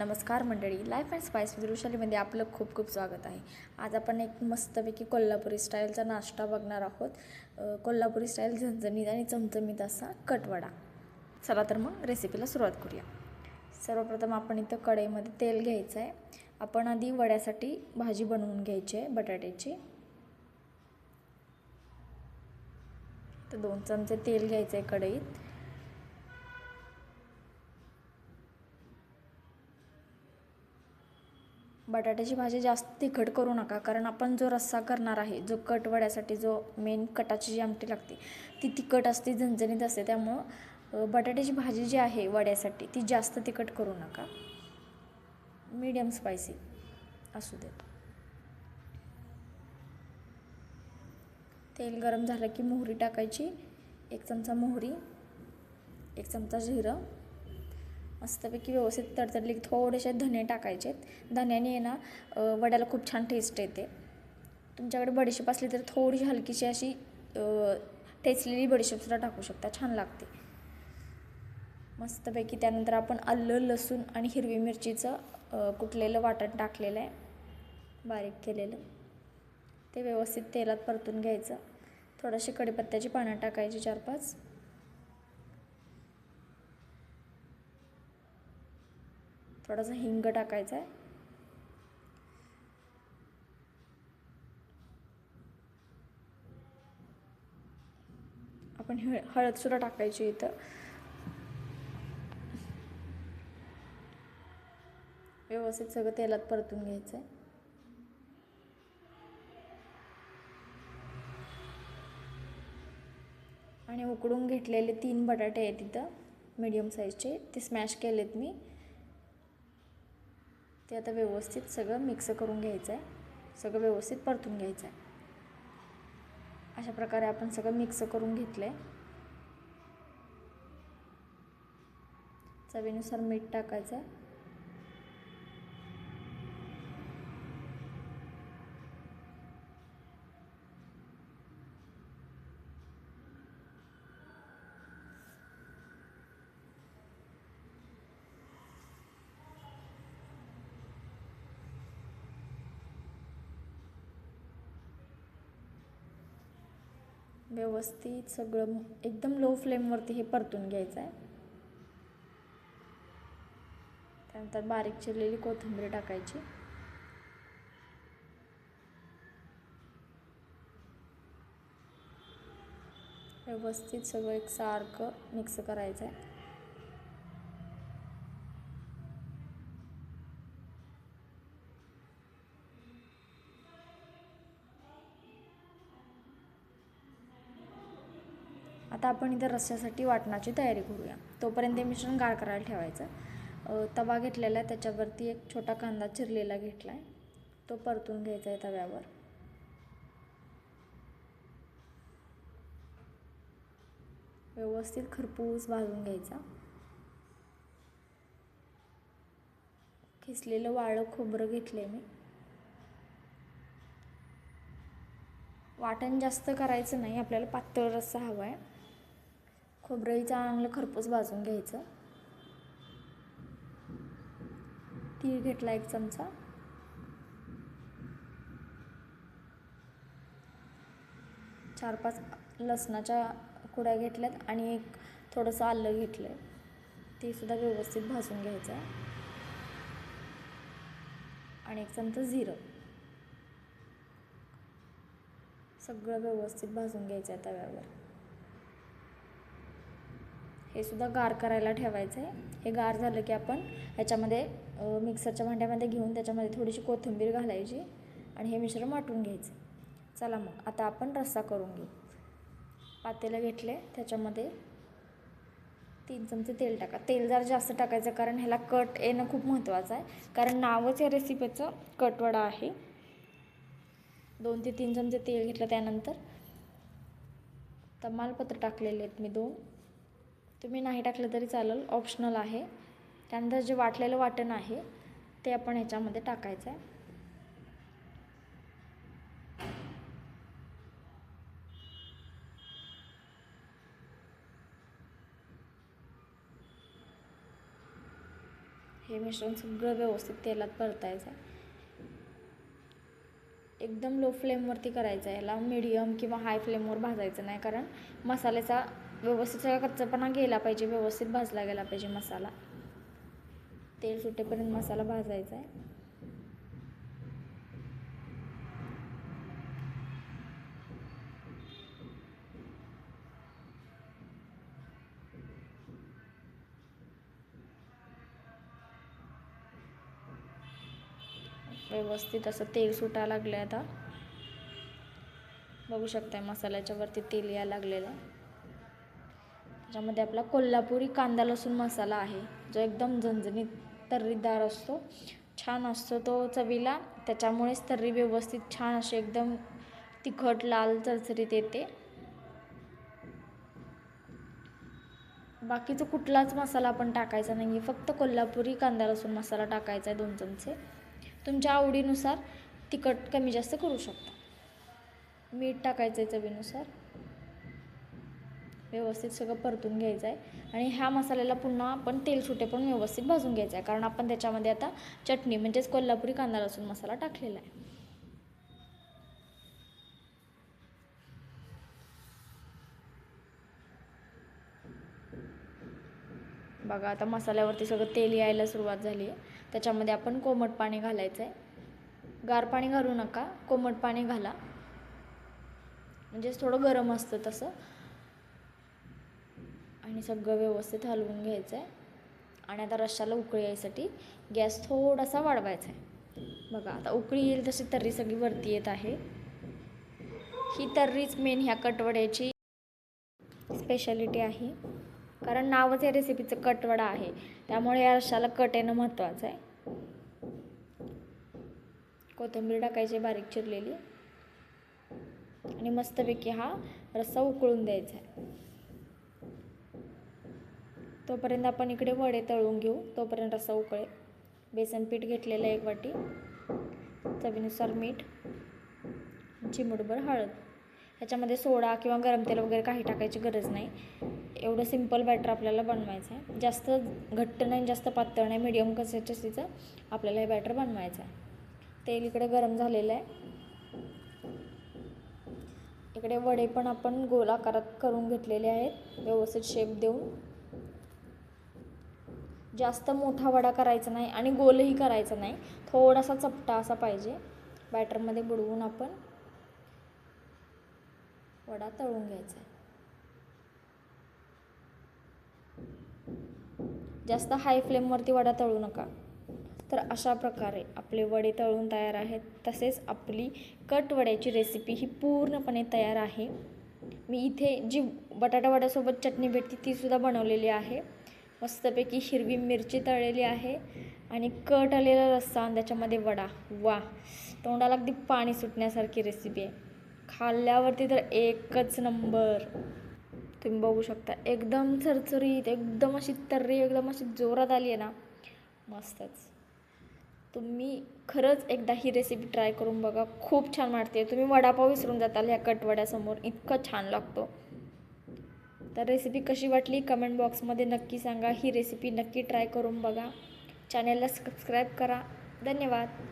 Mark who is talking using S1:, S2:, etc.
S1: नमस्कार मंडळी. Life and spice with वृषालीमध्ये आपलं खूप खूप स्वागत आहे. आज आपण एक मस्तपैकी कोल्हापुरी स्टाईलचा नाश्ता बघणार आहोत. कोल्हापुरी स्टाईल झणझणीत आणि चमचमीत असा कटवडा. चला तर मग रेसिपीला सुरुवात करूया. सर्वप्रथम आपण इथं कढईमध्ये तेल घ्यायचं आहे आपण आधी वड्यासाठी भाजी बनवून घ्यायची आहे बटाट्याची. तर दोन चमचे तेल घ्यायचं आहे कढईत. बटाट्याची भाजी जास्त तिखट करू नका कारण आपण जो रस्सा करणार आहे जो कट वड्यासाठी जो मेन कटाची जी आमटी लागते ती तिखट असते झणझणीत असते त्यामुळं बटाट्याची भाजी जी आहे वड्यासाठी ती जास्त तिखट करू नका. मीडियम स्पायसी असू दे तेल गरम झालं की मोहरी टाकायची एक चमचा मोहरी एक चमचा जिरं मस्तपैकी व्यवस्थित तडतडली की थोडेसे धने टाकायचे धन्याने ना वड्याला खूप छान टेस्ट येते. तुमच्याकडे बडीशेप असली तर थोडीशी हलकीशी अशी ठेचलेली बडीशेपसुद्धा टाकू शकता. छान लागते. मस्तपैकी त्यानंतर आपण आलं लसूण आणि हिरवी मिरचीचं कुटलेलं वाटण टाकलेलं आहे. बारीक केलेलं. ते व्यवस्थित तेलात परतून घ्यायचं. थोडंशी कढीपत्त्याची पानं टाकायची चार पाच थोडासा हिंग टाकायचा आहे. आपण हळ हळदसुद्धा टाकायची इथं. व्यवस्थित सगळं तेलात परतून घ्यायचं आहे. आणि उकडून घेतलेले तीन बटाटे आहेत तिथं मीडियम साईजचे. ते स्मॅश केलेत मी. ते आता व्यवस्थित सगळं मिक्स करून घ्यायचं आहे सगळं व्यवस्थित परतून घ्यायचं आहे अशा प्रकारे आपण सगळं मिक्स करून घेतलं आहे चवीनुसार मीठ टाकायचं. आहे व्यवस्थित सगळं एकदम लो फ्लेमवरती हे परतून घ्यायचं आहे त्यानंतर बारीक चिरलेली कोथिंबीर टाकायची. व्यवस्थित सगळं एक सारखं मिक्स करायचं आहे आता आपण इथं रस्स्यासाठी वाटणाची तयारी करूया. तोपर्यंत हे मिश्रण गार करायला ठेवायचं. तवा घेतलेला आहे त्याच्यावरती एक छोटा कांदा चिरलेला घेतला आहे तो परतून घ्यायचा आहे तव्यावर. व्यवस्थित खरपूस भाजून घ्यायचा. खिसलेलं वाळं खोबरं घेतलं मी. वाटण जास्त करायचं नाही आपल्याला पातळ रस्सा हवा आहे खोबरंही चांगलं खरपूस भाजून घ्यायचं. तीळ घेतला एक चमचा. चार पाच लसणाच्या कुड्या घेतल्यात आणि एक थोडंसं आलं घेतलं आहे ते सुद्धा व्यवस्थित भाजून घ्यायचं. आहे आणि एक चमचा जिरं. सगळं व्यवस्थित भाजून घ्यायचं आहे तव्यावर. हे सुद्धा गार करायला ठेवायचं आहे हे गार झालं की आपण ह्याच्यामध्ये मिक्सरच्या भांड्यामध्ये घेऊन त्याच्यामध्ये थोडीशी कोथिंबीर घालायची आणि हे मिश्रण वाटून घ्यायचं. चला मग आता आपण रस्सा करून घेऊ. पातेलं घेतले त्याच्यामध्ये तीन चमचे तेल टाका. तेल जरा जास्त टाकायचं कारण ह्याला कट येणं खूप महत्त्वाचं आहे. कारण नावच या रेसिपीचं कटवडा आहे. दोन ते तीन चमचे तेल घेतलं त्यानंतर तमालपत्र टाकलेले आहेत मी दोन. तुम्ही नाही टाकलं तरी चालेल ऑप्शनल आहे. त्यानंतर जे वाटलेलं वाटण आहे ते आपण ह्याच्यामध्ये टाकायचं आहे हे मिश्रण सगळं व्यवस्थित तेलात परतायचं आहे एकदम लो फ्लेमवरती करायचं आहे याला मिडियम किंवा हाय फ्लेमवर भाजायचं नाही कारण मसाल्याचा व्यवस्थित सगळा कच्चापणा गेला पाहिजे व्यवस्थित भाजला गेला पाहिजे मसाला. तेल सुटेपर्यंत मसाला भाजायचा आहे. व्यवस्थित असं तेल सुटायला लागलं आहे आता. बघू शकताय मसाल्याच्या वरती तेल यायला लागलेलं आहे. ज्यामध्ये आपला कोल्हापुरी कांदा लसूण मसाला आहे जो एकदम झणझणीत तर्रीदार असतो छान असतो तो चवीला. त्याच्यामुळेच तर्री व्यवस्थित छान अशी एकदम तिखट लाल चरचरीत येते. बाकीचा कुठलाच मसाला आपण टाकायचा नाही आहे फक्त कोल्हापुरी कांदा लसूण मसाला टाकायचा आहे दोन चमचे. तुमच्या आवडीनुसार तिखट कमी जास्त करू शकता. मीठ टाकायचं आहे चवीनुसार. व्यवस्थित सगळं परतून घ्यायचं आहे. आणि ह्या मसाल्याला पुन्हा आपण तेल सुटे पण व्यवस्थित भाजून घ्यायचं आहे. कारण आपण त्याच्यामध्ये आता चटणी म्हणजेच कोल्हापुरी कांदा लसूण मसाला टाकलेला आहे. बघा आता मसाल्यावरती सगळं तेल यायला सुरुवात झाली आहे. त्याच्यामध्ये आपण कोमट पाणी घालायचं आहे. गार पाणी घालू नका कोमट पाणी घाला. म्हणजेच थोडं गरम असतं तसं. आणि सगळं व्यवस्थित हलवून घ्यायचं आहे आणि आता रश्शाला उकळी यायसाठी गॅस थोडासा वाढवायचा आहे बघा आता उकळी येईल तशी तर्री सगळी वरती येत आहे. ही तर्रीच मेन ह्या कटवड्याची स्पेशालिटी आहे. कारण नावच या रेसिपीचं कटवडा आहे. त्यामुळे या रश्शाला कट येणं महत्त्वाचं आहे कोथिंबीर टाकायची बारीक चिरलेली. आणि मस्तपैकी हा रस्सा उकळून द्यायचा आहे तोपर्यंत आपण इकडे वडे तळून घेऊ. तोपर्यंत रसा उकळे. बेसन पीठ घेतलेलं एक वाटी. चवीनुसार मीठ चिमूटभर हळद. ह्याच्यामध्ये सोडा किंवा गरम तेल वगैरे काही टाकायची गरज नाही. एवढं सिंपल बॅटर आपल्याला बनवायचं आहे. जास्त घट्ट नाही जास्त पातळ नाही मिडियम कन्सिस्टन्सीचं आपल्याला हे बॅटर बनवायचं आहे. तेल इकडे गरम झालेलं आहे. इकडे वडे पण आपण गोल आकारात करून घेतलेले आहेत. व्यवस्थित शेप देऊन. जास्त मोठा वडा करायचा नाही आणि गोलही करायचा नाही. थोडासा चपटा असा पाहिजे. बॅटरमध्ये बुडवून आपण वडा तळून घ्यायचा आहे. जास्त हाय फ्लेमवरती वडा तळू नका. तर अशा प्रकारे आपले वडे तळून तयार आहेत. तसेच आपली कट वड्याची रेसिपी ही पूर्णपणे तयार आहे. मी इथे जी बटाटा वड्यासोबत चटणी भेटते तीसुद्धा बनवलेली आहे. मस्तपैकी हिरवी मिरची तळलेली आहे आणि कट आलेला रस्सा आणि त्याच्यामध्ये वडा. वा तोंडाला अगदी पाणी सुटण्यासारखी रेसिपी आहे. खाल्ल्यावरती तर एकच नंबर. तुम्ही बघू शकता एकदम चरचरीत एकदम अशी तर्री एकदम अशी जोरात आली आहे ना. मस्तच. तुम्ही खरंच एकदा ही रेसिपी ट्राय करून बघा. खूप छान वाटते. तुम्ही वडापाव विसरून जाताल ह्या कटवड्यासमोर. इतकं छान लागतो. तर रेसिपी कशी वाटली कमेंट बॉक्समध्ये नक्की सांगा. ही रेसिपी नक्की ट्राय करून बघा. चॅनेलला सबस्क्राईब करा. धन्यवाद.